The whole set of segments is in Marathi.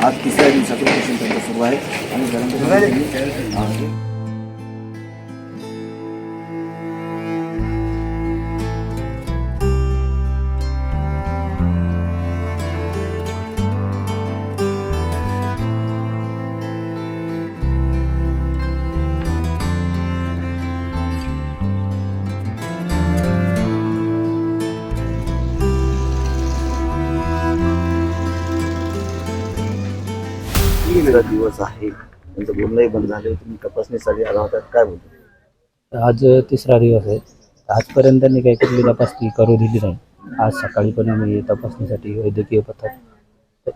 आज तिसऱ्या दिवसाचं उपोषण त्यांचं सुरू आहे आणि दिवस आहे? त्यांचं बोलणंही बंद झाले तुम्ही तपासणीसाठी आला होता काय बोलतो? आज तिसरा दिवस आहे. आजपर्यंत त्यांनी काही कुठली तपासणी करू दिली नाही. आज सकाळी पण आम्ही तपासणीसाठी वैद्यकीय पथक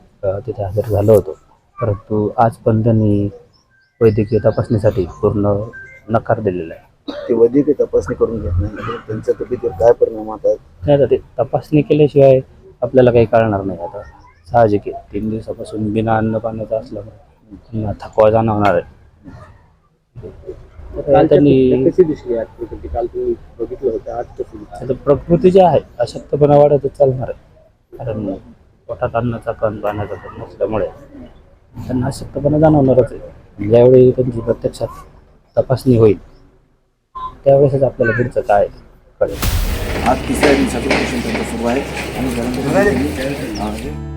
तिथे हजर झालो होतो. परंतु आज पण त्यांनी वैद्यकीय तपासणीसाठी पूर्ण नकार दिलेला आहे. ते वैद्यकीय तपासणी करून घेत नाही त्यांच्या तब्येतीवर काय परिणाम होतात? नाही ते तपासणी केल्याशिवाय आपल्याला काही कळणार नाही आता. साहजिक आहे. तीन दिवसापासून बिना अन्न पाण्याचं असल्यामुळे त्यांना थकवा जाणवणार आहे. तर त्यांनी कशी दिसली आज प्रकृती काल तुम्ही बघितलं होतं आज कशी दिसली? आता प्रकृती जी आहे अशक्तपणा वाढतच चालणार आहे. कारण पोटात अन्नाचा कण पाण्याचा कण नसल्यामुळे त्यांना अशक्तपणा जाणवणारच आहे. ज्यावेळी त्यांची प्रत्यक्षात तपासणी होईल त्यावेळेसच आपल्याला पुढचं काय कळेल. आज तिसऱ्या दिवसाचं त्यांचं सुरू आहे. आणि अ,